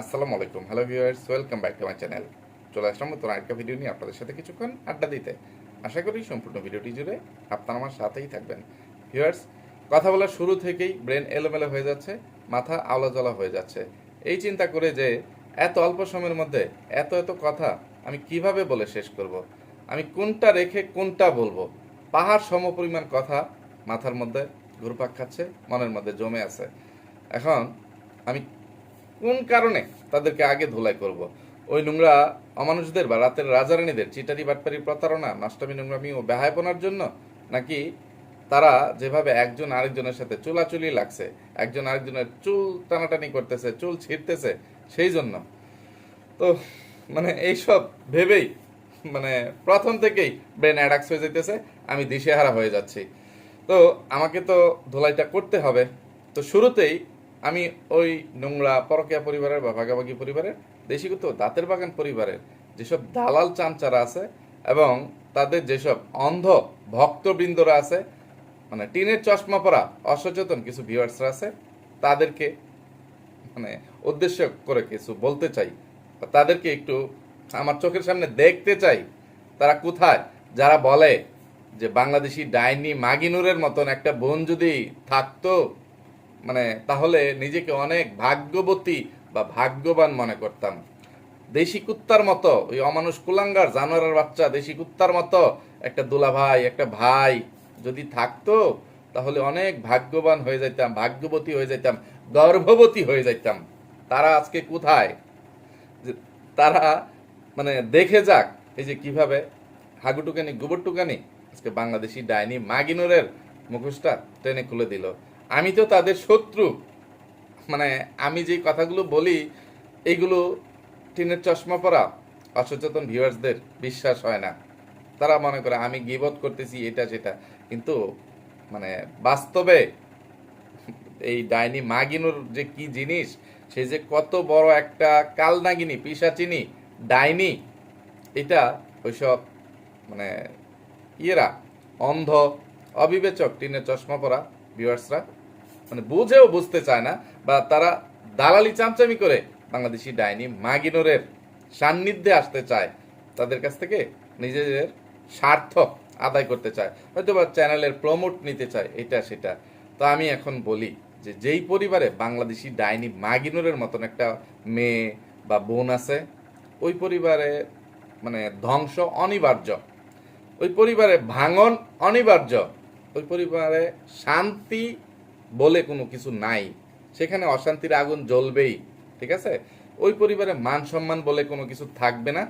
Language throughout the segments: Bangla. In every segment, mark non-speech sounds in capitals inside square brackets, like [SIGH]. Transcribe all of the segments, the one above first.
আসসালামু আলাইকুম। Hello viewers welcome back to my channel চলে আসলাম নতুন আরেকটা ভিডিও নিয়ে আপনাদের সাথে কিছুক্ষণ আড্ডা দিতে। আশা করি সম্পূর্ণ ভিডিওটি জুড়ে আপনারা আমার সাথেই থাকবেন। ভিউয়ার্স কথা বলার শুরু থেকেই ব্রেন এলোমেলো হয়ে যাচ্ছে, মাথা আওলাজলা হয়ে যাচ্ছে। এই চিন্তা করে যে এত অল্প সময়ের মধ্যে এত এত কথা আমি কীভাবে বলে শেষ করব। আমি কোনটা রেখে কোনটা বলব? পাহাড় সমপরিমাণ কথা মাথার মধ্যে ঘুরপাক খাচ্ছে, মনের মধ্যে জমে আছে। এখন আমি কোন কারণে তাদেরকে আগে ধুলাই করব। ওই নোংরা অমানুষদের বা রাতের রাজারানীদের চিটারি বাটপারি প্রতারণা নষ্টামি নোংরামি ও বেহায়পনার জন্য নাকি তারা যেভাবে একজন আরেকজনের সাথে চুলাচুলি লাগছে, একজন আরেকজনের চুল টানাটানি করতেছে, চুল ছিঁড়তেছে, সেই জন্য? তো মানে এইসব ভেবেই মানে প্রথম থেকেই ব্রেন অ্যাডাক্স হয়ে যেতেছে আমি দিশেহারা হয়ে যাচ্ছি। তো আমাকে তো ধোলাইটা করতে হবে। তো শুরুতেই আমি ওই নোংরা পরকিয়া পরিবারের বা ভাগাভাগি পরিবারের দেশিগত দাঁতের বাগান পরিবারের যেসব দালাল চামচারা আছে এবং তাদের যেসব অন্ধ ভক্তবৃন্দরা আছে মানে টিনের চশমা পরা অসচেতন কিছু ভিউয়ার্সরা আছে, তাদেরকে মানে উদ্দেশ্য করে কিছু বলতে চাই তাদেরকে একটু আমার চোখের সামনে দেখতে চাই, তারা কোথায়? যারা বলে যে বাংলাদেশি ডাইনি মাগিনুরের মতন একটা বোন যদি থাকতো মানে তাহলে নিজেকে অনেক ভাগ্যবতী বা ভাগ্যবান মনে করতাম। দেশি কুত্তার মতো, ওই অমানুষ কুলাঙ্গার, জানোয়ারের বাচ্চা, দেশি কুত্তার মতো, একটা দুলা ভাই একটা ভাই যদি থাকতো, তাহলে অনেক ভাগ্যবান হয়ে যাইতাম, ভাগ্যবতী হয়ে যাইতাম, গর্ভবতী হয়ে যাইতাম। তারা আজকে কোথায়? যে তারা মানে দেখে যাক, এই যে কীভাবে হাগুটুকানি গোবরটুকানি আজকে বাংলাদেশি ডাইনি মাগিনুরের মুখোশটা ট্রেনে খুলে দিল। আমি তো তাদের শত্রু। মানে আমি যে কথাগুলো বলি, এইগুলো টিনের চশমা পরা অসচেতন ভিউয়ার্সদের বিশ্বাস হয় না। তারা মনে করে, আমি গিবত করতেছি এটা, সেটা। কিন্তু মানে বাস্তবে এই ডাইনি মাগিনুর যে কি জিনিস, সে যে কত বড় একটা কালনাগিনী, পিসাচিনি, ডাইনি, এটা ওইসব মানে ইয়েরা, অন্ধ, অবিবেচক টিনের চশমা পরা ভিউয়ার্সরা মানে বুঝেও বুঝতে চায় না, বা তারা দালালি চামচামি করে বাংলাদেশি ডাইনি মাগিনোরের সান্নিধ্যে আসতে চায়, তাদের কাছ থেকে নিজেদের স্বার্থ আদায় করতে চায় হয়তো বা চ্যানেলের প্রমোট নিতে চায়, এটা সেটা। তো আমি এখন বলি যে যেই পরিবারে বাংলাদেশি ডাইনি মাগিনোরের মতন একটা মেয়ে বা বোন আছে, ওই পরিবারে মানে ধ্বংস অনিবার্য। ওই পরিবারে ভাঙন অনিবার্য। ওই পরিবারে শান্তি বলে কোনো কিছু নাই। সেখানে অশান্তির আগুন জ্বলবেই, ঠিক আছে? ওই পরিবারে মান সম্মান বলে কোনো কিছু থাকবে না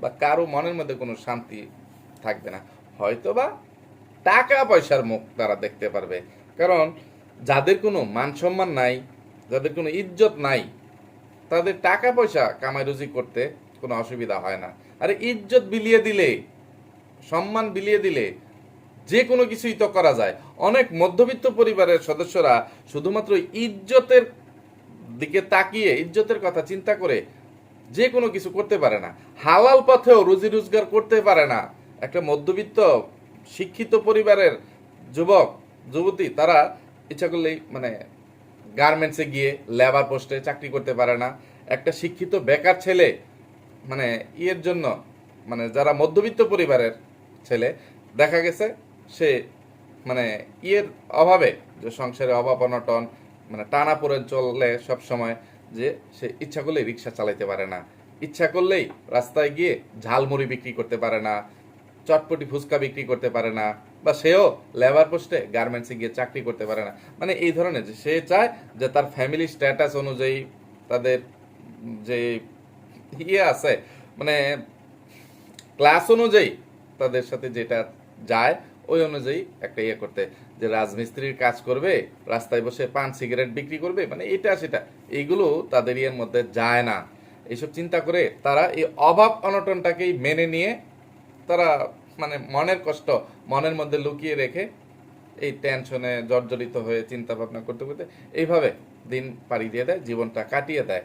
বা কারও মনের মধ্যে কোনো শান্তি থাকবে না। হয়তো বা টাকা পয়সার মুখ তারা দেখতে পারবে। কারণ যাদের কোনো মান সম্মান নাই, যাদের কোনো ইজ্জত নাই, তাদের টাকা পয়সা কামাই রুজি করতে কোনো অসুবিধা হয় না। আরে ইজ্জত বিলিয়ে দিলে, সম্মান বিলিয়ে দিলে যে কোনো কিছুই তো করা যায়। অনেক মধ্যবিত্ত পরিবারের সদস্যরা শুধুমাত্র ইজ্জতের দিকে তাকিয়ে, ইজ্জতের কথা চিন্তা করে যে কোনো কিছু করতে পারে না। হালাল পথেও রুজি রোজগার করতে পারে না। একটা মধ্যবিত্ত, শিক্ষিত পরিবারের যুবক, যুবতী, তারা ইচ্ছা করলেই মানে গার্মেন্টসে গিয়ে লেবার পোস্টে চাকরি করতে পারে না। একটা শিক্ষিত বেকার ছেলে মানে ইয়ের জন্য মানে যারা মধ্যবিত্ত পরিবারের ছেলে, দেখা গেছে সে মানে ইয়ের অভাবে, যে সংসারে অভাব, অনটন মানে টানা পড়ে চলে সব সময় যে সে ইচ্ছা করলেই রিক্সা চালাইতে পারে না। ইচ্ছা করলেই রাস্তায় গিয়ে ঝালমুড়ি বিক্রি করতে পারে না, চটপটি ফুচকা বিক্রি করতে পারে না, বা সেও লেবার পোস্টে গার্মেন্টসে গিয়ে চাকরি করতে পারে না। মানে এই ধরনের যে সে চায় যে তার ফ্যামিলি স্ট্যাটাস অনুযায়ী তাদের যে ইয়ে আছে মানে ক্লাস অনুযায়ী তাদের সাথে যেটা যায় ওই অনুযায়ী একটা ইয়ে করতে। যে রাজমিস্ত্রির কাজ করবে, রাস্তায় বসে পান, সিগারেট বিক্রি করবে মানে এটা, সেটা। এইগুলো তাদের ইয়ের মধ্যে যায় না। এইসব চিন্তা করে তারা এই অভাব অনটনটাকেই মেনে নিয়ে তারা মানে মনের কষ্ট, মনের মধ্যে লুকিয়ে রেখে এই টেনশনে জর্জরিত হয়ে চিন্তা ভাবনা করতে করতে এইভাবে দিন পাড়ি দিয়ে দেয়, জীবনটা কাটিয়ে দেয়।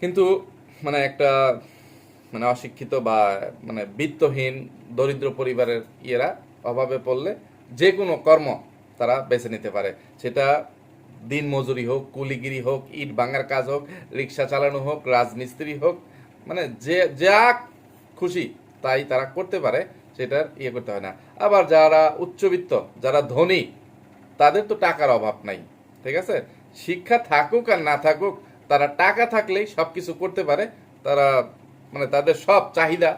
কিন্তু মানে একটা মানে অশিক্ষিত বা মানে বিত্তহীন, দরিদ্র পরিবারের ইয়েরা অভাবে পড়লে যে কোনো কর্ম তারা বেছে নিতে পারে। সেটা দিন মজুরি হোক, কুলিগিরি হোক, ইট ভাঙার কাজ হোক, রিক্সা চালানো হোক, রাজমিস্ত্রি হোক মানে যে, যা খুশি তাই তারা করতে পারে, সেটার ইয়ে করতে হয় না। আবার যারা উচ্চবিত্ত, যারা ধনী, তাদের তো টাকার অভাব নাই, ঠিক আছে? শিক্ষা থাকুক আর না থাকুক, তারা টাকা থাকলেই সব কিছু করতে পারে, তারা মানে তাদের সব চাহিদা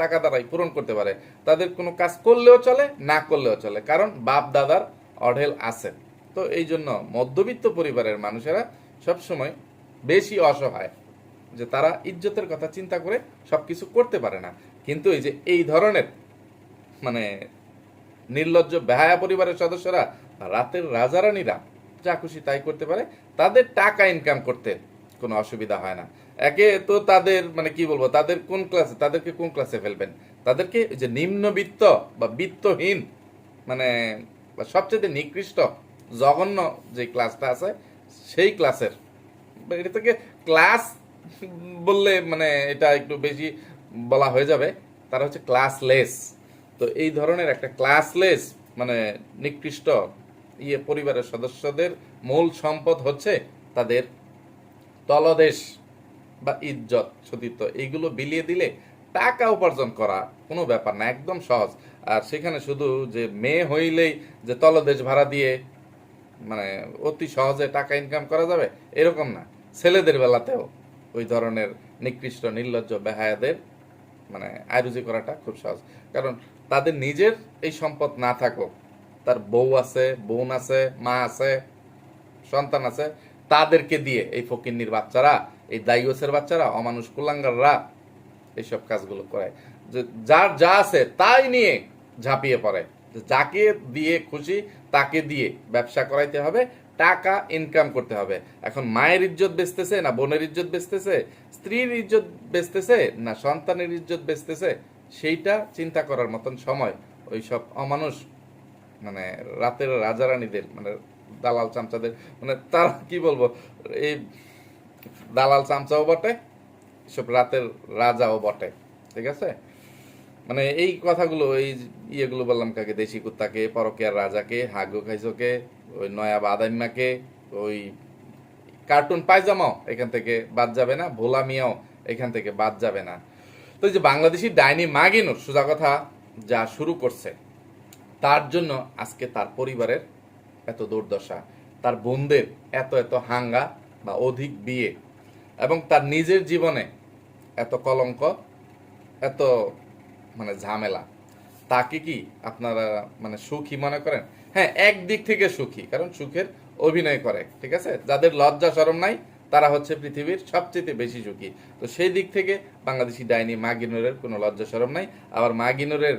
টাকা দ্বারাই পূরণ করতে পারে। তাদের কোনো কাজ করলেও চলে, না করলেও চলে। কারণ বাপ দাদার অঢেল আছে। তো এই জন্য মধ্যবিত্ত পরিবারের মানুষেরা সবসময় বেশি অসহায়, যে তারা ইজ্জতের কথা চিন্তা করে সব কিছু করতে পারে না। কিন্তু এই যে এই ধরনের মানে নির্লজ্জ, বেহায়া পরিবারের সদস্যরা, রাতের রাজারানীরা যা খুশি তাই করতে পারে, তাদের টাকা ইনকাম করতে কোনো অসুবিধা হয় না। একে তো তাদের মানে কি বলব, তাদের কোন ক্লাসে তাদেরকে কোন ক্লাসে ফেলবেন? তাদেরকে যে নিম্নবিত্ত বা বিত্তহীন মানে সবচেয়ে নিকৃষ্ট, জঘন্য যে ক্লাসটা আছে, সেই ক্লাসের এটা থেকে ক্লাস বললে মানে এটা একটু বেশি বলা হয়ে যাবে, তারা হচ্ছে ক্লাসলেস তো এই ধরনের একটা ক্লাসলেস মানে নিকৃষ্ট ইয়ে পরিবারের সদস্যদের মূল সম্পদ হচ্ছে তাদের তলদেশ বা ইজ্জত সতীর্থ এইগুলো বিলিয়ে দিলে টাকা উপার্জন করা কোনো ব্যাপার না, একদম সহজ। আর সেখানে শুধু যে মেয়ে হইলেই যে তলদেশ ভাড়া দিয়ে মানে অতি সহজে টাকা ইনকাম করা যাবে, এরকম না। ছেলেদের বেলাতেও ওই ধরনের নিকৃষ্ট, নির্লজ্জ বেহায়াদের মানে আয়োজি করাটা খুব সহজ। কারণ তাদের নিজের এই সম্পদ না থাকুক, তার বউ আছে, বোন আছে, মা আছে, সন্তান আছে তাদেরকে দিয়ে এই ফকিন্নির বাচ্চারা, এই দাইওসের বাচ্চারা, অমানুষ কুলাঙ্গাররা এইসব কাজগুলো করে। যার যা আছে তাই নিয়ে ঝাঁপিয়ে পড়ে। যাকে দিয়ে খুশি তাকে দিয়ে ব্যবসা করাইতে হবে, টাকা ইনকাম করতে হবে। এখন মায়ের ইজ্জত বেচতেছে না বোনের ইজ্জত বেচতেছে? স্ত্রীর ইজ্জত বেচতেছে না সন্তানের ইজ্জত বেচতেছে? সেইটা চিন্তা করার মতন সময়। ওই সব অমানুষ মানে রাতের রাজারানীদের মানে দালাল চামচাদের মানে তারা কি বলব, এই দালাল চামচাও বটে সব রাতের রাজাও বটে, ঠিক আছে? মানে এই কথাগুলো, এই ইয়েগুলো বললাম কাকে, দেশি কুত্তাকে, পরকিয়ার রাজাকে, হাগু খাইজোকে ওই নয়া বাদাইম্মাকে ওই কার্টুন পায়জামাও এখান থেকে বাদ যাবে না, ভোলা মিয়াও এখান থেকে বাদ যাবে না। তো যে বাংলাদেশি ডাইনি মাগিনুর সোজা কথা যা শুরু করছে, তার জন্য আজকে তার পরিবারের এত দুর্দশা। তার বোনদের এত এত হাঙ্গা বা অধিক বিয়ে। এবং তার নিজের জীবনে এত কলঙ্ক, এত মানে ঝামেলা। তাকে কি আপনারা মানে সুখী মনে করেন? হ্যাঁ একদিক থেকে সুখী। কারণ সুখের অভিনয় করে, ঠিক আছে? যাদের লজ্জা শরম নাই, তারা হচ্ছে পৃথিবীর সবচেয়ে বেশি সুখী। তো সেই দিক থেকে বাংলাদেশি ডাইনি মাগিনুরের কোনো লজ্জা শরম নাই। আবার মাগিনুরের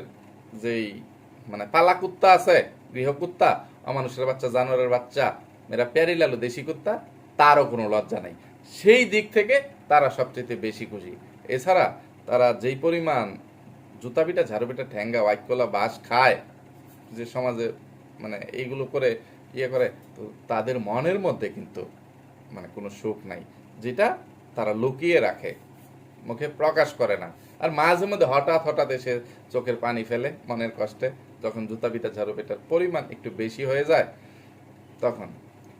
যেই মানে পালা কুত্তা আছে, গৃহকুত্তা অমানুষের বাচ্চা, জানোয়ারের বাচ্চা মেরা প্যারি লালু দেশি কুত্তা, তারও কোনো লজ্জা নাই। সেই দিক থেকে তারা সবচেয়ে বেশি খুশি। এছাড়া তারা যেই পরিমাণ জুতা পিটা ঝাড়ু পিটা ঠ্যাঙ্গা ওয়াইকলা বাঁশ খায়, যে সমাজে মানে এইগুলো করে ইয়ে করে, তো তাদের মনের মধ্যে কিন্তু মানে কোনো সুখ নাই, যেটা তারা লুকিয়ে রাখে, মুখে প্রকাশ করে না। আর মাঝে মধ্যে হঠাৎ হঠাৎ এসে চোখের পানি ফেলে মনের কষ্টে। যখন জুতা পিটা ঝাড়ু পিটার পরিমাণ একটু বেশি হয়ে যায়, তখন।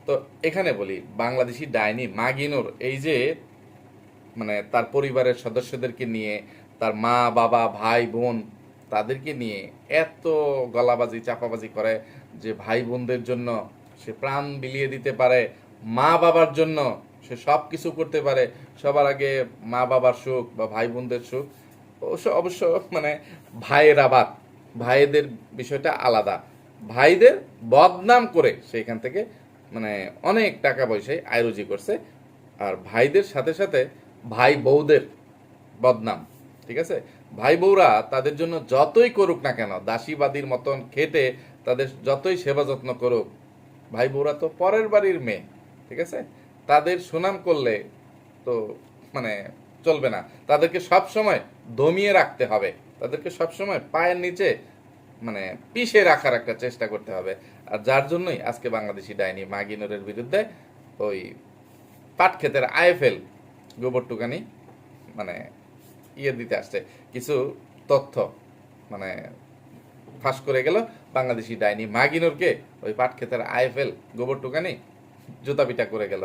তো এখানে বলি, বাংলাদেশি ডাইনি মাগিনুর, এই যে মানে তার পরিবারের সদস্যদেরকে নিয়ে, তার মা, বাবা, ভাই, বোন, তাদেরকে নিয়ে এত গলাবাজি, চাপাবাজি করে যে ভাই বোনদের জন্য সে প্রাণ বিলিয়ে দিতে পারে, মা বাবার জন্য সে সব কিছু করতে পারে, সবার আগে মা বাবার সুখ বা ভাই বোনদের সুখ, অবশ্য অবশ্য মানে ভাইয়ের আবাদ। ভাইদের বিষয়টা আলাদা। ভাইদের বদনাম করে সেইখান থেকে মানে অনেক টাকা পয়সায় আয়োজি করছে। আর ভাইদের সাথে সাথে ভাই বউদের বদনাম, ঠিক আছে? ভাই বউরা তাদের জন্য যতই করুক না কেন, দাসীবাদীর মতন খেটে তাদের যতই সেবা যত্ন করুক, ভাই বউরা তো পরের বাড়ির মেয়ে, ঠিক আছে? তাদের সুনাম করলে তো মানে চলবে না। তাদেরকে সব সময় দমিয়ে রাখতে হবে। তাদেরকে সব সময় পায়ের নিচে মানে পিষে রাখার একটা চেষ্টা করতে হবে। আর যার জন্যই আজকে বাংলাদেশি ডাইনি মাগিনোরের বিরুদ্ধে ওই পাট ক্ষেতের আইএফএল গোবর টুকানি মানে ইয়ে দিতে আসছে। কিছু তথ্য মানে ফাঁস করে গেল বাংলাদেশি ডাইনি মাগিনোরকে ওই পাট ক্ষেতের আইএফএল গোবর টুকানি জুতা পিটা করে গেল।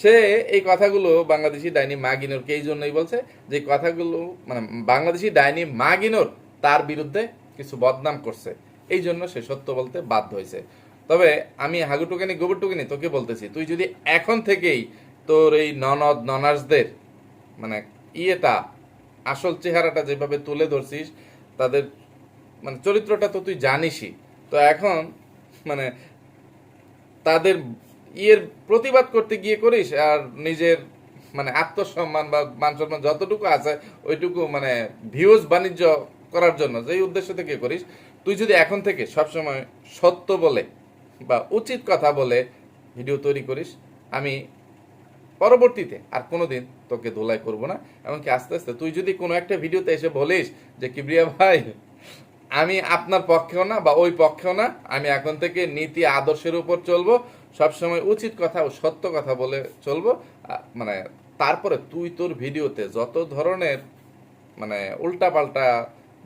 সে এই কথাগুলো বাংলাদেশি ডাইনি মাগিনোরকে এই জন্যই বলছে যে কথাগুলো মানে বাংলাদেশি ডাইনি মাগিনোর তার বিরুদ্ধে কিছু বদনাম করছে। এই জন্য সে সত্য বলতে বাধ্য হয়েছে। তবে আমি হাগুটুকানি, গোবরটুকানি তোকে বলতেছি, তুই যদি এখন থেকেই তোর এই ননদ, ননার্সদের মানে ইয়েটা, আসল চেহারাটা যেভাবে তুলে ধরছিস, তাদের মানে চরিত্রটা তো তুই জানিসই। তো এখন মানে তাদের ইয়ের প্রতিবাদ করতে গিয়ে করিস আর নিজের মানে আত্মসম্মান বা মান সম্মান যতটুকু আছে, ওইটুকু মানে ভিউজ বাণিজ্য করার জন্য, যেই উদ্দেশ্য থেকে করিস, তুই যদি এখন থেকে সবসময় সত্য বলে বা উচিত কথা বলে ভিডিও তৈরি করিস, আমি পরবর্তীতে আর কোনোদিন তোকে ধোলাই করব না। এমনকি আস্তে আস্তে তুই যদি কোনো একটা ভিডিওতে এসে বলিস যে, কিবরিয়া ভাই, আমি আপনার পক্ষেও না বা ওই পক্ষেও না, আমি এখন থেকে নীতি, আদর্শের উপর চলবো সবসময় উচিত কথা ও সত্য কথা বলে চলবো। মানে তারপরে তুই তোর ভিডিওতে যত ধরনের মানে উল্টাপাল্টা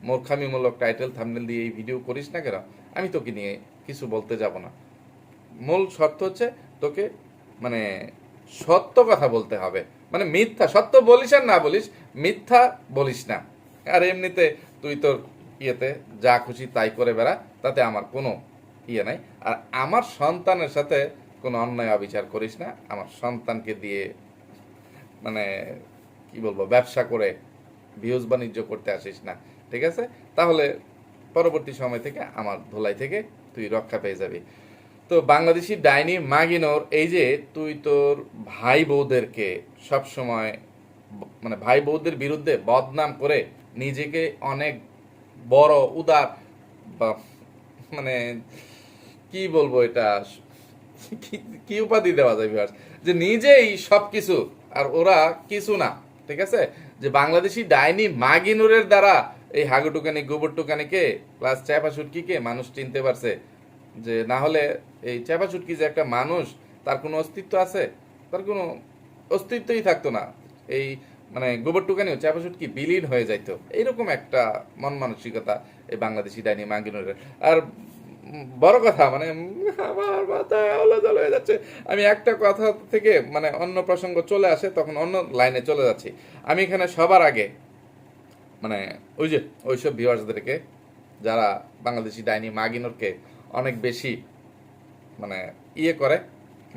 মূর্খামিমূলক টাইটেল, থামনেল দিয়ে এই ভিডিও করিস না কেন, আমি তোকে নিয়ে কিছু বলতে যাব না। মূল শর্ত হচ্ছে তোকে মানে সত্য কথা বলতে হবে। মানে মিথ্যা, সত্য বলিস আর না বলিস, মিথ্যা বলিস না। আর এমনিতে তুই তোর ইয়েতে যা খুশি তাই করে বেড়া, তাতে আমার কোনো ইয়ে নাই। আর আমার সন্তানের সাথে কোনো অন্যায় অবিচার করিস না। আমার সন্তানকে দিয়ে মানে কি বলব, ব্যবসা করে ভিউজ বাণিজ্য করতে আসিস না, ঠিক আছে? তাহলে পরবর্তী সময় থেকে আমার ধোলাই থেকে তুই রক্ষা পেয়ে যাবি। তো বাংলাদেশি ডাইনি মাগিনোর, এই যে তুই তোর ভাই বউদেরকে সব সময় মানে ভাই বউদের বিরুদ্ধে বদনাম করে নিজেকে অনেক বড় উদার মানে কি বলব এটা কি- উপাধি দেওয়া যায় viewers? যে নিজেই সবকিছু, আর ওরা কিছু না, ঠিক আছে? যে বাংলাদেশি ডাইনি মাগিনুরের দ্বারা এই হাগুটুকানি গোবর টুকানিকে প্লাস চাপা সুটকিকে মানুষ চিনতে পারছে। যে না হলে এই চাপা সুটকি যে একটা মানুষ, তার কোনো অস্তিত্ব আছে? তার কোনো অস্তিত্বই থাকতো না। এই মানে গোবর টুকানিও চাপা সুটকি বিলীন হয়ে যাইতো। এইরকম একটা মন মানসিকতা এই বাংলাদেশি ডাইনি মাগিনুরের। আর বড় কথা মানে আমার মাথা আলাদা হয়ে যাচ্ছে। আমি একটা কথা থেকে মানে অন্য প্রসঙ্গ চলে আসে, তখন অন্য লাইনে চলে যাচ্ছি। আমি এখানে সবার আগে মানে ওই যে, ওইসব ভিউয়ার্সদেরকে, যারা বাংলাদেশি ডাইনি মাগিনোরকে অনেক বেশি মানে ইয়ে করে,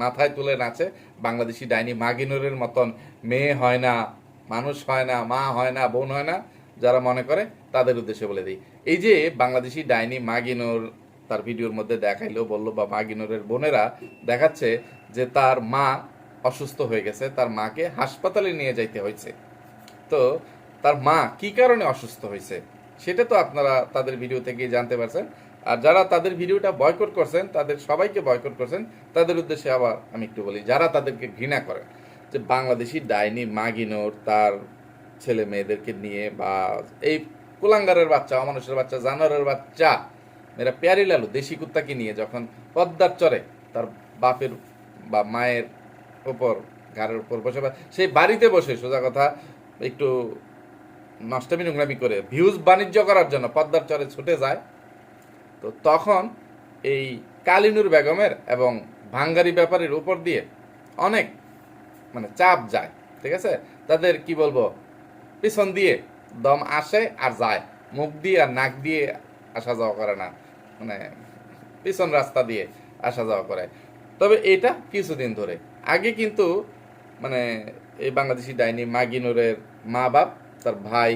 মাথায় তুলে নাচে, বাংলাদেশি ডাইনি মাগিনুরের মতন মেয়ে হয় না, মানুষ হয় না, মা হয় না, বোন হয় না, যারা মনে করে, তাদের উদ্দেশ্যে বলে দিই। এই যে, বাংলাদেশি ডাইনি মাগিনুর তার ভিডিওর মধ্যে দেখাইলো বলল, বা মাগিনুরের বোনেরা দেখাচ্ছে যে তার মা অসুস্থ হয়ে গেছে, তার মাকে হাসপাতালে নিয়ে যাইতে হয়েছে তো তার মা কি কারণে অসুস্থ হয়েছে সেটা তো আপনারা তাদের ভিডিও থেকে জানতে পারছেন। আর যারা তাদের ভিডিওটা বয়কট করছেন, তাদের সবাইকে বয়কট করছেন, তাদের উদ্দেশ্যে আবার আমি একটু বলি, যারা তাদেরকে ঘৃণা করেন যে বাংলাদেশি ডাইনি মাগিনোর তার ছেলে মেয়েদেরকে নিয়ে, বা এই কুলাঙ্গারের বাচ্চা, অমানুষের বাচ্চা, জানোয়ারের বাচ্চা মেরা প্যারি লালু দেশি কুত্তাকে নিয়ে যখন পদ্মার চরে তার বাপের বা মায়ের উপর, ঘাড়ের উপর বসে সেই বাড়িতে বসে, সোজা কথা, একটু নষ্টমী নোংরামি করে ভিউজ বাণিজ্য করার জন্য পদ্মার চরে ছুটে যায়। তো তখন এই কালিনুর বেগমের এবং ভাঙ্গারি ব্যাপারের উপর দিয়ে অনেক মানে চাপ যায়, ঠিক আছে? তাদের কি বলব? পিছন দিয়ে দম আসে আর যায়। মুখ দিয়ে আর নাক দিয়ে আসা যাওয়া করে না। মানে পিছন রাস্তা দিয়ে আসা যাওয়া করে। তবে এটা কিছুদিন ধরে। আগে কিন্তু মানে এই বাংলাদেশি ডাইনি মাগিনুরের মা বাপ তার ভাই,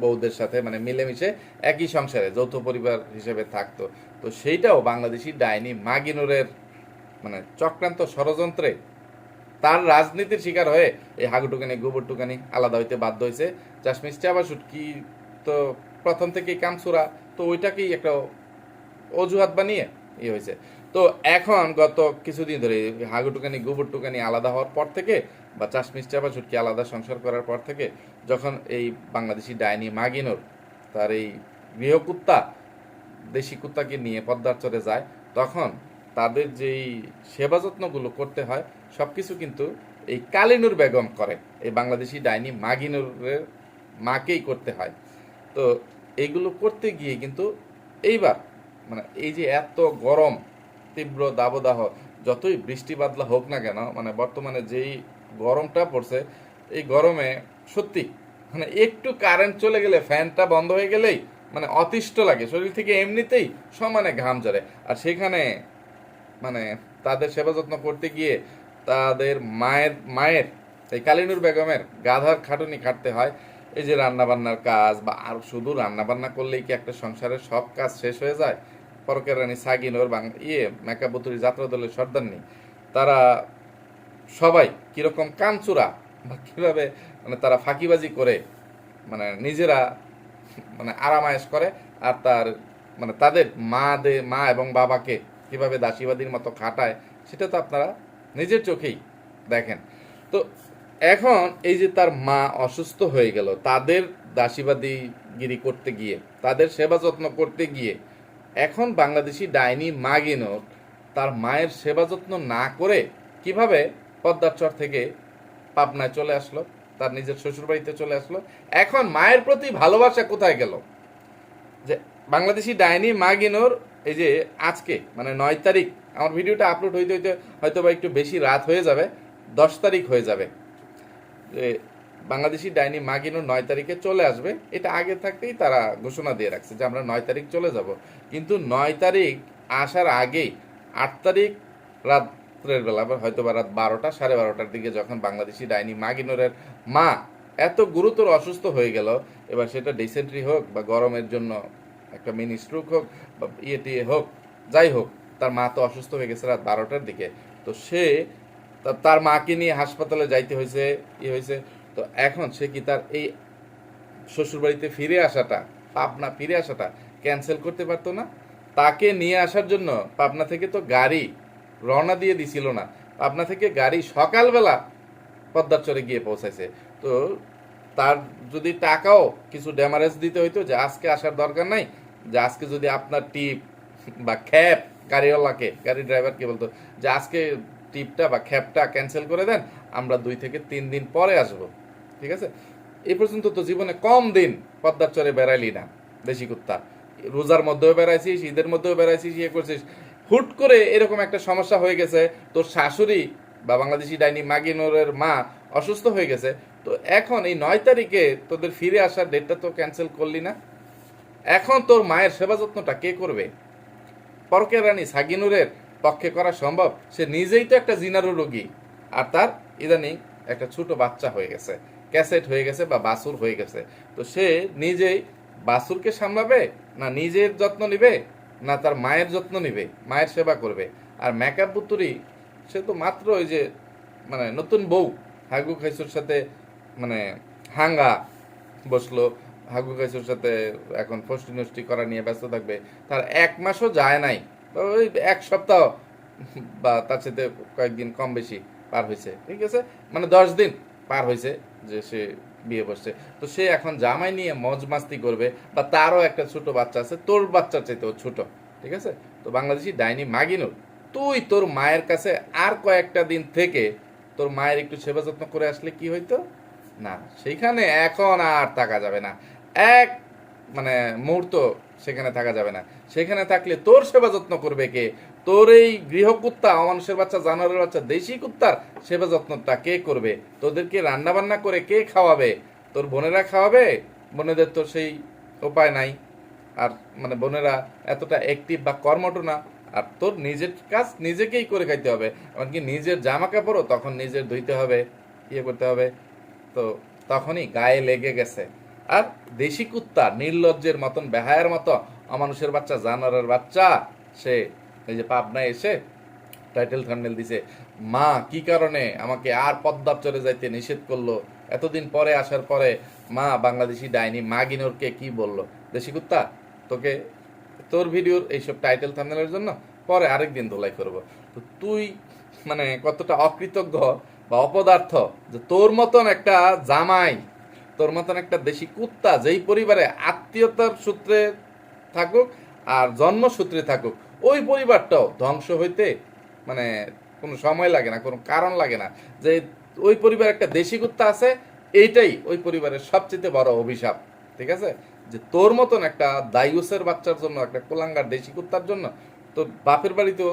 বউদের সাথে মানে মিলেমিশে একই সংসারে, যৌথ পরিবার হিসেবে থাকতো। তো সেইটাও বাংলাদেশি ডাইনি মাগিনুরের মানে চক্রান্ত ষড়যন্ত্রে তার রাজনীতির শিকার হয়ে এই হাগুটুকানি গোবর টুকানি আলাদা হইতে বাধ্য হয়েছে চাশমিস চাবা শুটকি তো প্রথম থেকেই কামসুরা তো ওইটাকেই একটা অজুহাত বানিয়ে ইয়ে হয়েছে। তো এখন গত কিছুদিন ধরে হাগুটুকানি গোবর টুকানি আলাদা হওয়ার পর থেকে বা চাশমিস চাপা ছুটকি আলাদা সংসার করার পর থেকে যখন এই বাংলাদেশি ডাইনি মাগিনোর তার এই গৃহকুত্তা দেশি কুত্তাকে নিয়ে পদ্মার চরে যায়, তখন তাদের যেই সেবা যত্নগুলো করতে হয় সব কিছু কিন্তু এই কালিনুর বেগম করে। এই বাংলাদেশি ডাইনি মাগিনুরের মাকেই করতে হয়। তো এইগুলো করতে গিয়ে কিন্তু এইবার মানে এই যে এত গরম, তীব্র দাবদাহ, যতই বৃষ্টি বাদলা হোক না কেন মানে বর্তমানে যেই গরমটা পড়ছে, এই গরমে সত্যি মানে একটু কারেন্ট চলে গেলে ফ্যানটা বন্ধ হয়ে গেলেই মানে অতিষ্ঠ লাগে। শরীর থেকে এমনিতেই সমানে ঘাম ঝরে। আর সেখানে মানে তাদের সেবা যত্ন করতে গিয়ে তাদের মায়ের মায়ের, এই কালিনুর বেগমের গাধার খাটুনি খাটতে হয়। এই যে রান্নাবান্নার কাজ বা আর শুধু রান্নাবান্না করলেই কি একটা সংসারের সব কাজ শেষ হয়ে যায়? পরকের রানী সাগিনোর বাং ইয়ে মেকাবুতুরি যাত্রা দলের সর্দারনি তারা সবাই কীরকম কানচুরা বা কীভাবে মানে তারা ফাঁকিবাজি করে মানে নিজেরা মানে আরামায়েশ করে, আর তার মানে তাদের মা দে মা এবং বাবাকে কীভাবে দাসীবাদীর মতো খাটায়, সেটা তো আপনারা নিজের চোখেই দেখেন। তো এখন এই যে তার মা অসুস্থ হয়ে গেল, তাদের দাসীবাদী গিরি করতে গিয়ে, তাদের সেবা যত্ন করতে গিয়ে এখন বাংলাদেশি ডাইনি মাগিনো তার মায়ের সেবা যত্ন না করে কীভাবে পদ্মাচর থেকে পাবনায় চলে আসলো, তার নিজের শ্বশুরবাড়িতে চলে আসলো, এখন মায়ের প্রতি ভালোবাসা কোথায় গেল? যে বাংলাদেশি ডাইনি মাগিনোর এই যে আজকে মানে নয় তারিখ, আমার ভিডিওটা আপলোড হইতে হইতে হয়তো বা একটু বেশি রাত হয়ে যাবে, দশ তারিখ হয়ে যাবে। বাংলাদেশি ডাইনি মাগিনোর নয় তারিখে চলে আসবে। এটা আগে থাকতেই তারা ঘোষণা দিয়ে রাখছে যে আমরা নয় তারিখ চলে যাব। কিন্তু নয় তারিখ আসার আগেই আট তারিখ রাত্রের বেলা হয়তো বা রাত বারোটা, সাড়ে বারোটার দিকে যখন বাংলাদেশি ডাইনি মাগিনোরের মা এত গুরুতর অসুস্থ হয়ে গেল, এবার সেটা ডিসেন্ট্রি হোক বা গরমের জন্য একটা মিনি স্ট্রোক হোক বা ইয়ে হোক, যাই হোক, তার মা তো অসুস্থ হয়ে গেছে রাত বারোটার দিকে। তো সে তার মাকে নিয়ে হাসপাতালে যাইতে হয়েছে ই হয়েছে তো এখন সে কি তার এই শ্বশুরবাড়িতে ফিরে আসাটা, পাবনা ফিরে আসাটা ক্যান্সেল করতে পারতো না? তাকে নিয়ে আসার জন্য পাবনা থেকে তো গাড়ি রওনা দিয়ে দিছিল না। পাবনা থেকে গাড়ি সকালবেলা পদ্মারচরে গিয়ে পৌঁছাইছে। তো তার যদি টাকাও কিছু ড্যামারেজ দিতে হইতো যে আজকে আসার দরকার নাই, যে আজকে যদি আপনার টিপ বা খ্যাপ গাড়িওয়ালাকে গাড়ি ড্রাইভারকে বলতো যে আজকে টিপটা বা খ্যাপটা ক্যান্সেল করে দেন, আমরা দুই থেকে তিন দিন পরে আসব। ঠিক আছে? এই পর্যন্ত তো জীবনে কম দিন পদ্মার চরে বেড়াইলি না, দেশি কুত্তা। রোজার মধ্যেও বেড়াইছিস, ঈদের মধ্যেও বেড়াইছিস ইয়ে করছিস। হুট করে এরকম একটা সমস্যা হয়ে গেছে, তোর শাশুড়ি বা বাংলাদেশি ডাইনি মাগিনোরের মা অসুস্থ হয়ে গেছে, তো এখন এই নয় তারিখে তোদের ফিরে আসার ডেটটা তো ক্যান্সেল করলি না। এখন তোর মায়ের সেবা যত্নটা কে করবে? পরকের রানী সাগিনুরের পক্ষে করা সম্ভব? সে নিজেই তো একটা জিনারু রোগী, আর তার ইদানিং একটা ছোট বাচ্চা হয়ে গেছে। ক্যাসেট হয়ে গেছে বা বাসুর হয়ে গেছে। তো সে নিজেই বাসুরকে সামলাবে, না নিজের যত্ন নিবে, না তার মায়ের যত্ন নিবে, মায়ের সেবা করবে। আর মেকআপ পুতুরি, সে তো মাত্র ওই যে মানে নতুন বউ, হাগু খাইসুর সাথে মানে হাঙ্গা বসল, হাগু কাইসুর সাথে এখন ফষ্টি নষ্টি করা নিয়ে ব্যস্ত থাকবে। তার এক মাসও যায় নাই। ওই এক সপ্তাহ বা তার সাথে কয়েকদিন কম বেশি পার হয়েছে। ঠিক আছে? মানে দশ দিন পার হয়েছে। যে সে বিয়ে বসছে তো সে এখন জামাই নিয়ে মজ মাস্তি করবে বা তারও একটা ছোট বাচ্চা আছে, তোর বাচ্চার চাইতেও ছোট, ঠিক আছে? তো বাংলাদেশি ডাইনি মাগিনুর তুই তোর মায়ের কাছে আর কয়েকটা দিন থেকে তোর মায়ের একটু সেবা যত্ন করে আসলে কি হইতো? না, সেইখানে এখন আর থাকা যাবে না। এক মানে মুহূর্ত সেখানে থাকা যাবে না। সেখানে থাকলে তোর সেবা যত্ন করবে কে? তোর এই গৃহকুত্তা অমানুষের বাচ্চা, জানোয়ারের বাচ্চা, দেশি কুত্তার সেবা যত্নটা কে করবে? তোদেরকে রান্না বান্না করে কে খাওয়াবে? তোর বোনেরা খাওয়াবে? বোনেদের তো সেই উপায় নাই। আর মানে বোনেরা এতটা অ্যাক্টিভ বা কর্মঠ না। আর তোর নিজের কাজ নিজেকেই করে খাইতে হবে। এমনকি নিজের জামা কাপড়ও তখন নিজের ধুইতে হবে ইয়ে করতে হবে। তো তখনই গায়ে লেগে গেছে। আর দেশি কুত্তা, নির্লজ্জের মতন, বেহায়ের মতো অমানুষের বাচ্চা, জানোয়ারের বাচ্চা, সে এই যে পাবনায় এসে টাইটেল থাম্বনেল দিছে, মা, কি কারণে আমাকে আর পদ্মাপ চলে যাইতে নিষেধ করল? এতদিন পরে আসার পরে মা বাংলাদেশি ডাইনি মা গিনোরকে কি বলল? দেশি কুত্তা, তোকে তোর ভিডিওর এইসব টাইটেল থাম্বনেলের জন্য পরে আরেকদিন ধোলাই করব। তো তুই মানে কতটা অকৃতজ্ঞ বা অপদার্থ যে তোর মতন একটা জামাই, তোর মতন একটা দেশি কুত্তা যেই পরিবারে আত্মীয়তার সূত্রে থাকুক আর জন্মসূত্রে থাকুক ওই পরিবারটাও ধ্বংস হইতে মানে কোনো সময় লাগে না, কোনো কারণ লাগে না। যে ওই পরিবার একটা দেশি কুত্তা আছে, এইটাই ওই পরিবারের সবচেয়ে বড় অভিশাপ, ঠিক আছে? যে তোর মতন একটা দায়ুসের বাচ্চার জন্য, একটা কোলাঙ্গার দেশি কুত্তার জন্য তো বাপের বাড়িতেও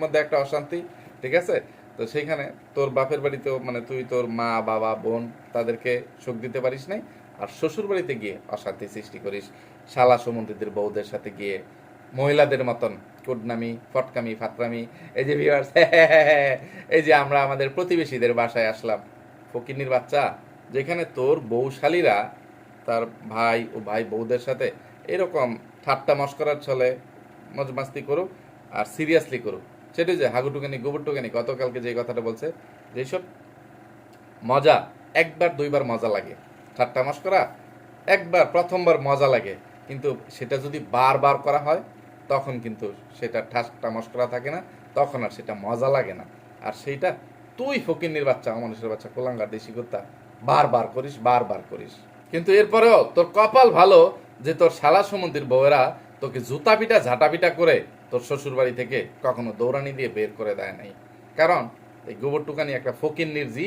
মধ্যে একটা অশান্তি, ঠিক আছে? তো সেইখানে তোর বাপের বাড়িতেও মানে তুই তোর মা, বাবা, বোন তাদেরকে সুখ দিতে পারিস নাই, আর শ্বশুর বাড়িতে গিয়ে অশান্তি সৃষ্টি করিস। শালা সমন্ত্রীদের বউদের সাথে গিয়ে মহিলাদের মতন, কুটনামি, ফটকামি ফাতরামি এই যে ভিউয়ার্স এই যে আমরা আমাদের প্রতিবেশীদের বাসায় আসলাম। ফকিন্নির বাচ্চা, যেখানে তোর বৌশালীরা তার ভাই ও ভাই বউদের সাথে এরকম ঠাট্টা মস্করার ছলে মজমাস্তি করুক আর সিরিয়াসলি করুক। সেটাই যে হাগুটুকানি, গোবরটুকানি, গতকালকে যে কথাটা বলছে যেসব মজা, একবার দুইবার মজা লাগে। ঠাট্টা মস্করা একবার প্রথমবার মজা লাগে। কিন্তু সেটা যদি বারবার করা হয় তখন কিন্তু সেটা ঠাট্টা মস্করা থাকে না, তখন আর সেটা মজা লাগে না। আর সেইটা তুই ফকিন্নির বাচ্চা মানুষের বাচ্চা, কোলাঙ্গার, দেশি কুত্তা, বারবার করিস বারবার করিস। কিন্তু এরপরেও তোর কপাল ভালো যে তোর শালা সমুদ্রের বউয়েরা তোকে জুতা পিটা, ঝাঁটা পিটা করে তোর শ্বশুর বাড়ি থেকে কখনো দৌড়ানি দিয়ে বের করে দেয় নাই। কারণ এই গোবর টুকানি একটা ফকির নির্জি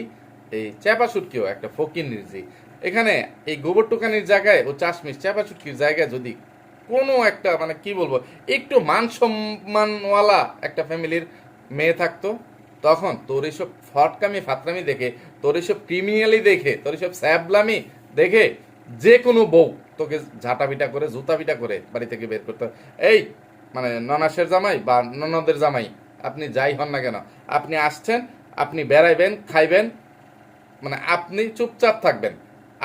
এই চেপা সুটকিও একটা ফকির নির্জি এখানে এই গোবর টুকানির জায়গায় ও চাশমিশ চেপা সুটকির জায়গায় যদি কোনো একটা মানে কি বলব, একটু মান সম্মানওয়ালা একটা ফ্যামিলির মেয়ে থাকতো। তখন তোর এইসব ফটকামি, ফাতরামি দেখে, তোর এইসব ক্রিমিনালি দেখে, তোর এইসব স্যাবলামি দেখে যে কোনো বউ তোকে ঝাঁটা পিটা করে জুতা পিটা করে বাড়ি থেকে বের করতে এই মানে ননাসের জামাই বা ননদের জামাই, আপনি যাই হন না কেন, আপনি আসছেন, আপনি বেড়াইবেন, খাইবেন মানে আপনি চুপচাপ থাকবেন।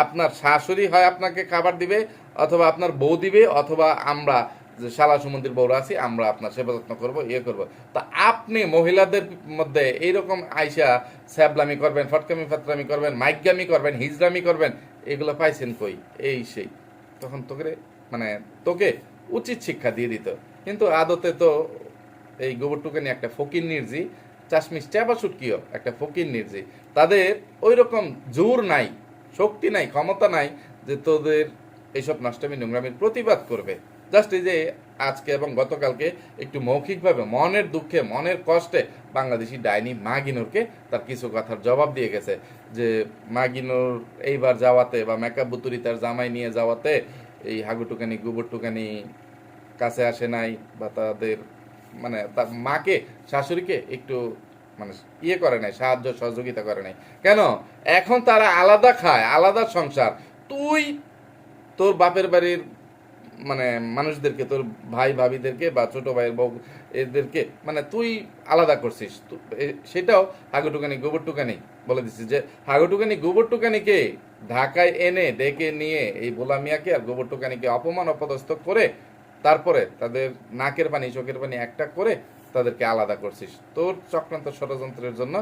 আপনার শাশুড়ি হয় আপনাকে খাবার দিবে, অথবা আপনার বউ দিবে, অথবা আমরা যে শালা সমুদ্রের বউরা আছি, আমরা আপনার সেবা যত্ন করব ইয়ে করব। তা আপনি মহিলাদের মধ্যে এইরকম আইসা স্যাবলামি করবেন, ফটকামি ফাতরামি করবেন মাইকামি করবেন হিজরামি করবেন, এগুলো পাইছেন কই? এই সেই। তখন তোকে মানে তোকে উচিত শিক্ষা দিয়ে দিত। কিন্তু আদতে তো এই গোবরটুকে নিয়ে একটা ফকির নির্জি, চাশমিশ চাপা সুটকিও একটা ফকির নির্জি। তাদের ওই রকম জোর নাই। শক্তি নাই, ক্ষমতা নাই যে তোদের এইসব নষ্টমী নোংরামির প্রতিবাদ করবে। জাস্ট এই যে আজকে এবং গতকালকে একটু মৌখিকভাবে মনের দুঃখে, মনের কষ্টে বাংলাদেশি ডাইনি মাগিনুরকে তার কিছু কথার জবাব দিয়ে গেছে যে মাগিনুর এইবার যাওয়াতে বা মেকআপ বুতুরি তার জামাই নিয়ে যাওয়াতে এই হাগুটুকানি, গোবরটুকানি কাছে আসে নাই বা তাদের মানে তার মাকে, শাশুড়িকে একটু মানে ইয়ে করে নাই, সাহায্য, সহযোগিতা করে নাই। কেন? এখন তারা আলাদা খায়, আলাদা সংসার। তুই তোর বাপের বাড়ির মানে মানুষদেরকে, তোর ভাই ভাবিদেরকে বা ছোট ভাইয়ের বউ এদেরকে মানে তুই আলাদা করছিস। সেটাও হাগুটুকানি, গোবরটুকানি বলে দিছিস যে, হাগুটুকানি গোবরটুকানিকে ঢাকায় এনে, ডেকে নিয়ে এই বোলা মিয়াকে আর গোবরটুকানিকে অপমান, অপদস্থ করে তারপরে তাদের নাকের পানি, চোখের পানি একটা করে তাদেরকে আলাদা করছিস। তোর চক্রান্ত ষড়যন্ত্রের জন্য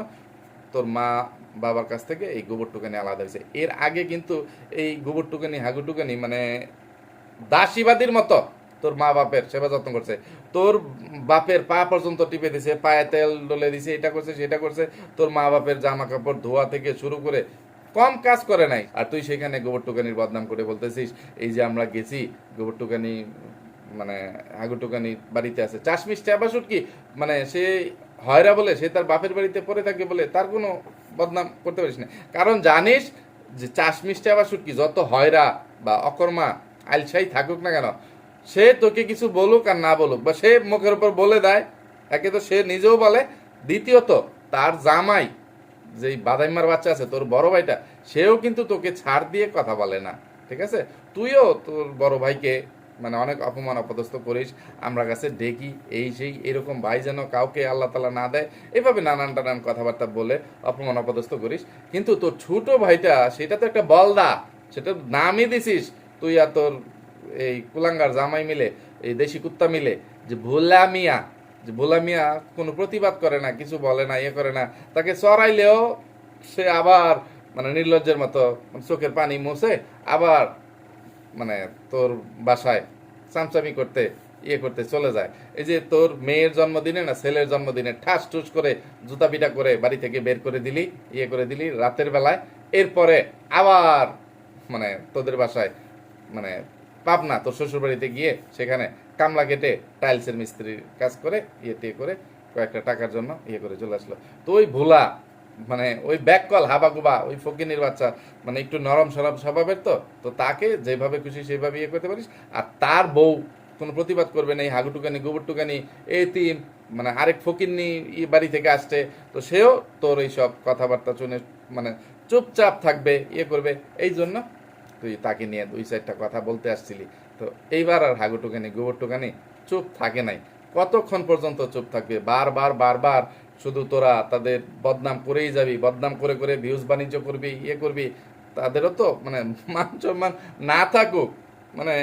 তোর মা বাবার কাছ থেকে এই গোবর টুকানি আলাদা হয়েছে। এর আগে কিন্তু এই গোবর টুকানি, হাগু টুকানি মানে দাসীবাদীর মতো তোর মা বাপের সেবা যত্ন করছে। তোর বাপের পা পর্যন্ত টিপে দিছে, পায়ে তেল ডলে দিছে, এটা করছে, সেটা করছে। তোর মা বাপের জামা কাপড় ধোয়া থেকে শুরু করে কম কাজ করে নাই। আর তুই সেখানে গোবর টুকানির বদনাম করে বলতেছিস, এই যে আমরা গেছি, গোবর টুকানি মানে হাগুটুকানি বাড়িতে আছে। চাশমিশ চাবাসুট কি মানে সে হয়রা বলে, সে তার বাপের বাড়িতে পড়ে থাকে বলে তার কোনো বদনাম করতে পারিস না। কারণ জানিস যে চাশমিশ চাবাসুট কি যত হয়রা বা অকর্মা, আলসাই থাকুক না কেন, সে তোকে কিছু বলুক আর না বলুক, বা সে মুখের উপর বলে দেয়, একে তো সে নিজেও বলে। দ্বিতীয়ত, তার জামাই, যেই বাদাইমার বাচ্চা আছে, তোর বড় ভাইটা, সেও কিন্তু তোকে ছাড় দিয়ে কথা বলে না, ঠিক আছে? তুইও তোর বড় ভাইকে মানে অনেক অপমান অপদস্থ করিস, আমরা কাছে ডেকি এই সেই এরকম ভাই যেন কাউকে আল্লাহ তালা না দেয়, এভাবে নানান টানান কথাবার্তা বলে অপমান অপদস্থ করিস। কিন্তু তোর ছোট ভাইটা, সেটা তো একটা বলদা, সেটা নামই দিছিস। তুই আর তোর এই কুলাঙ্গার জামাই মিলে, এই দেশি কুত্তা মিলে, যে ভোলা মিয়া, যে ভোলা মিয়া কোনো প্রতিবাদ করে না, কিছু বলে না ইয়ে করে না, তাকে চড়াইলেও সে আবার মানে নির্লজ্জের মতো চোখের পানি মুছে, আবার মানে তোর বাসায় চামচামি করতে ইয়ে করতে চলে যায়। এই যে তোর মেয়ের জন্মদিনে না ছেলের জন্মদিনে ঠাস ঠুস করে জুতা পিটা করে বাড়ি থেকে বের করে দিলি ইয়ে করে দিলি রাতের বেলায়। এরপরে আবার মানে তোদের বাসায় মানে পাবনা, তোর শ্বশুর বাড়িতে গিয়ে সেখানে কামলা কেটে টাইলসের মিস্ত্রির কাজ করে ইয়ে টিয়ে করে কয়েকটা টাকার জন্য ইয়ে করে চলে আসলো। তো ওই ভোলা মানে ওই ব্যাক কল হাবাগুবা, ওই ফকিনির বাচ্চা মানে একটু নরম সরম স্বভাবের তো তো তাকে যেভাবে খুশি সেইভাবে ইয়ে করতে পারিস। আর তার বউ কোনো প্রতিবাদ করবে না, এই হাগুটুকানি গোবরটুকানি এই তিন মানে আরেক ফকিরনি বাড়ি থেকে আসছে, তো সেও তোর এইসব কথাবার্তা শুনে মানে চুপচাপ থাকবে ইয়ে করবে। এই জন্য তুই তাকে নিয়ে দুই চারটা কথা বলতে আসছিলি। তো এইবার আর হাগুটুকানি গোবরটুকানি চুপ থাকে নাই। কতক্ষণ পর্যন্ত চুপ থাকবে? বারবার বারবার শুধু তোরা তাদের বদনাম করেই যাবি, বদনাম করে করে ভিউজ বাণিজ্য করবি ইয়ে করবি, তাদেরও তো মানে [LAUGHS] মান সম্মান না থাকুক। মানে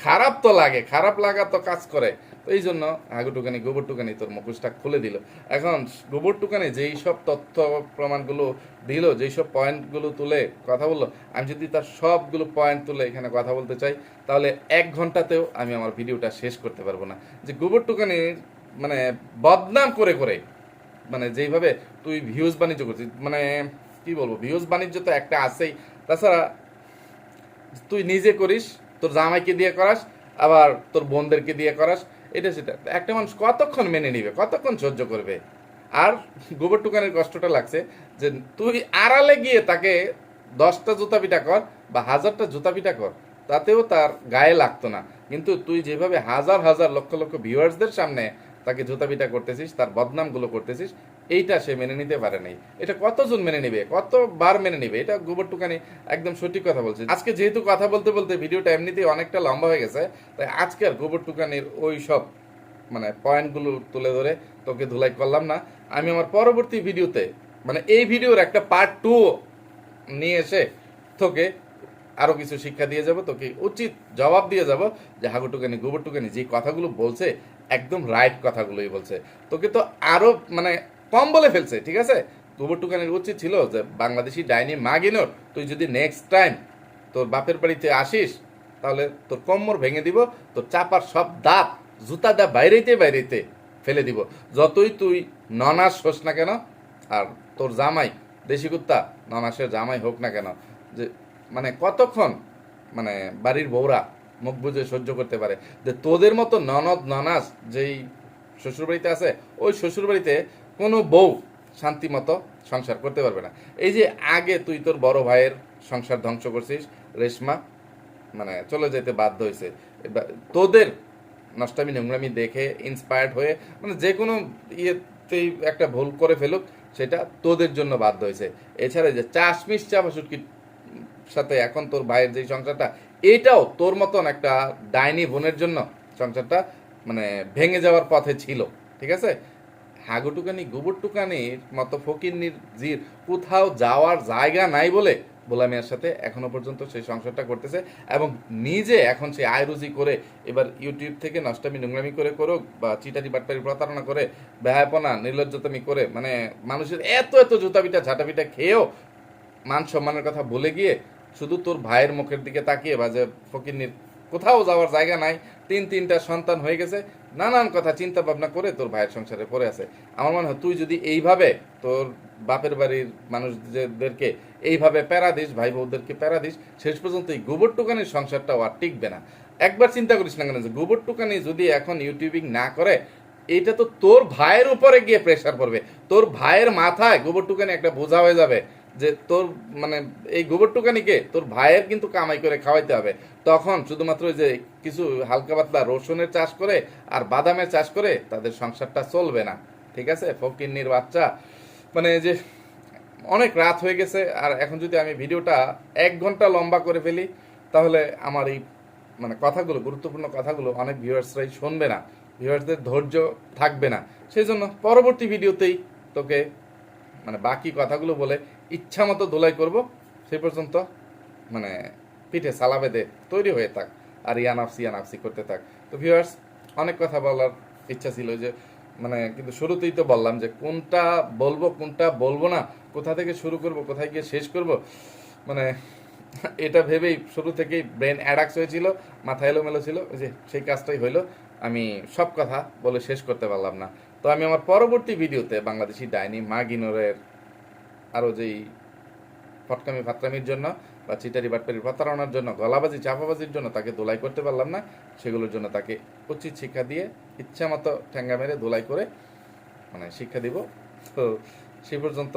খারাপ তো লাগে, খারাপ লাগা তো কাজ করে। তো এই জন্য হাগুটুকানি গোবরটুকানি তোর মুখোশটা খুলে দিল। এখন গোবরটুকানি যেই সব তথ্য প্রমাণগুলো দিল, যেই সব পয়েন্টগুলো তুলে কথা বলল, আমি যদি তার সবগুলো পয়েন্ট তুলে এখানে কথা বলতে চাই, তাহলে এক ঘন্টাতেও আমি আমার ভিডিওটা শেষ করতে পারব না। যে গোবরটুকানি মানে বদনাম করে করে মানে যেইভাবে তুই ভিউজ বাণিজ্য করছিস মানে কি বলব ভিউজ বাণিজ্য তো একটা আছেই। তাছাড়া তুই নিজে করিস, তোর জামাইকে দিয়ে করাস, আবার তোর বোনদেরকে দিয়ে করাস, এটা সেটা। একটা মানুষ কতক্ষণ মেনে নিবে, কতক্ষণ সহ্য করবে? আর গোবর টুকানের কষ্টটা লাগছে যে তুই আড়ালে গিয়ে তাকে দশটা জুতা পিটা কর বা হাজারটা জুতা পিটা কর, তাতেও তার গায়ে লাগতো না। কিন্তু তুই যেভাবে হাজার হাজার লক্ষ লক্ষ ভিউয়ার্সদের সামনে তাকে জুতা পিটা করতেছিস, তার বদনামগুলো করতেছিস, এইটা সে মেনে নিতে পারে নাই। এটা কতজন মেনে নিবে? কতবার মেনে নিবে? এটা গোবর টুকানি একদম সঠিক কথা বলছে আজকে যেহেতু কথা বলতে বলতে ভিডিওটা এমনিতেই অনেকটা লম্বা হয়ে গেছে, তাই আজকে আর গোবর টুকানির ওই সব মানে পয়েন্টগুলো তুলে ধরে তোকে ধুলাই করলাম না। আমি আমার পরবর্তী ভিডিওতে মানে এই ভিডিওর একটা পার্ট টু নিয়ে এসে তোকে আরও কিছু শিক্ষা দিয়ে যাব, তোকে উচিত জবাব দিয়ে যাব যে হাগুটুকানি গোবরটুকানি যে কথাগুলো বলছে একদম রাইট কথাগুলোই বলছে। তোকে তো আরও মানে কম বলে ফেলছে, ঠিক আছে? গোবরটুকানির উচিত ছিল যে বাংলাদেশি ডাইনি মাগিনোর তুই যদি নেক্সট টাইম তোর বাপের বাড়িতে আসিস, তাহলে তোর কোমর ভেঙে দিব, তোর চাপার সব দাঁত জুতা দা বাইরেতে বাইরেতে ফেলে দিব। যতই তুই ননাস হোস না কেন, আর তোর জামাই, দেশি কুত্তা, ননাসের জামাই হোক না কেন, যে মানে কতক্ষণ মানে বাড়ির বউরা মুখ বুঝে সহ্য করতে পারে। যে তোদের মতো ননদ ননাস যেই শ্বশুরবাড়িতে আছে, ওই শ্বশুরবাড়িতে কোনো বউ শান্তি মতো সংসার করতে পারবে না। এই যে আগে তুই তোর বড় ভাইয়ের সংসার ধ্বংস করছিস, রেশমা মানে চলে যেতে বাধ্য হয়েছে। তোদের নষ্টামি নোংরামি দেখে ইন্সপায়ার্ড হয়ে মানে যে কোনো ইয়েতেই একটা ভুল করে ফেলুক, সেটা তোদের জন্য বাধ্য হয়েছে। এছাড়া যে চাশমিশ চাপা সুটকির সাথে এখন তোর ভাইয়ের যে সংসারটা এটাও তোর মতন একটা ডাইনি বোনের জন্য সংসারটা মানে ভেঙে যাওয়ার পথে ছিল, ঠিক আছে? হাগুটুকানি, গোবরটুকানির মতো ফকিরনির জির কোথাও যাওয়ার জায়গা নাই বলে বোলামিয়ার সাথে এখনও পর্যন্ত সেই সংসারটা করতেছে এবং নিজে এখন সে আয় রুজি করে এবার ইউটিউব থেকে নষ্টামি, নোংরামি করে করুক বা চিটারি বাটপারি প্রতারণা করে ব্যয়াপনা নির্লজ্জতামি করে মানে মানুষের এত এত জুতাপিটা ঝাঁটাপিটা খেয়েও মান সম্মানের কথা বলে গিয়ে শুধু তোর ভাইয়ের মুখের দিকে তাকিয়ে বা যে ফকিরনির কোথাও যাওয়ার জায়গা নাই, তিন তিনটা সন্তান হয়ে গেছে, নানান কথা চিন্তা ভাবনা করে তোর ভাইয়ের সংসারে পড়ে আছে। আমার মনে হয় তুই যদি এইভাবে তোর বাপের বাড়ির মানুষদেরকে এইভাবে প্যারা দিস ভাই বউদেরকে প্যারা দিস, শেষ পর্যন্ত এই গোবর টুকানির সংসারটাও আর টিকবে না। একবার চিন্তা করিস না কেন যে গোবর টুকানি যদি এখন ইউটিউবিং না করে, এইটা তো তোর ভাইয়ের উপরে গিয়ে প্রেশার পড়বে। তোর ভাইয়ের মাথায় গোবর টুকানি একটা বোঝা হয়ে যাবে। যে তোর মানে এই গোবর টুকানিকে তোর ভাইয়ের কিন্তু কামাই করে খাওয়াইতে হবে। তখন শুধুমাত্র যে কিছু হালকা পাতলা রসুনের চাষ করে আর বাদামের চাষ করে তাদের সংসারটা চলবে না। ঠিক আছে? ফকিন্নির বাচ্চা। মানে যে অনেক রাত হয়ে গেছে, আর এখন যদি আমি ভিডিওটা এক ঘণ্টা লম্বা করে ফেলি, তাহলে আমার এই মানে কথাগুলো, গুরুত্বপূর্ণ কথাগুলো অনেক ভিউয়ার্সরাই শুনবে না। ভিউয়ার্সদের ধৈর্য থাকবে না। সেই জন্য পরবর্তী ভিডিওতেই তোকে মানে বাকি কথাগুলো বলে ইচ্ছা মতো দোলাই করব, সেই পর্যন্ত মানে পিঠে সালা বেঁধে তৈরি হয়ে থাক আর ইয়ানাফসি ইয়ানাফসি করতে থাক। তো ভিউয়ার্স অনেক কথা বলার ইচ্ছা ছিল যে মানে কিন্তু শুরুতেই তো বললাম যে, কোনটা বলব কোনটা বলব না, কোথা থেকে শুরু করব, কোথায় গিয়ে শেষ করব মানে এটা ভেবেই শুরু থেকেই ব্রেন অ্যাডাক্স হয়েছিল, মাথা এলোমেলো ছিল, যে, সেই কাজটাই হইল, আমি সব কথা বলে শেষ করতে পারলাম না। তো আমি আমার পরবর্তী ভিডিওতে বাংলাদেশি ডাইনি মাগিনোরের আরও যেই ফটকামি ফাতরামির জন্য বা চিটারি বাটপারি প্রতারণার জন্য, গলাবাজি, চাপাবাজির জন্য তাকে দোলাই করতে পারলাম না, সেগুলোর জন্য তাকে উচিত শিক্ষা দিয়ে ইচ্ছা মতো ঠ্যাঙ্গা মেরে দোলাই করে মানে শিক্ষা দিব। তো সে পর্যন্ত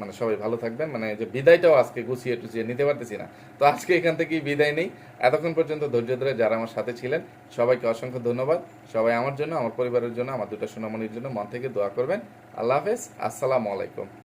মানে সবাই ভালো থাকবেন। মানে যে বিদায়টাও আজকে গুছিয়ে টুছিয়ে নিতে পারতেছি না। তো আজকে এখান থেকেই বিদায় নেই। এতক্ষণ পর্যন্ত ধৈর্য ধরে যারা আমার সাথে ছিলেন, সবাইকে অসংখ্য ধন্যবাদ। সবাই আমার জন্য, আমার পরিবারের জন্য, আমার দুটো সোনামণির জন্য মন থেকে দোয়া করবেন। আল্লাহ হাফেজ। আসসালামু আলাইকুম।